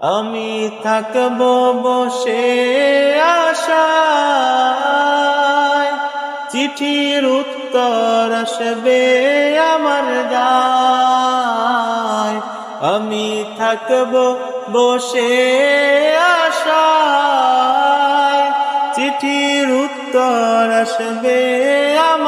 আমি থাকব বসে আশায়। চিঠির উত্তর আসবে আমার গায়। আমি থাকব বসে আশায়। চিঠির উত্তর আসবে আমার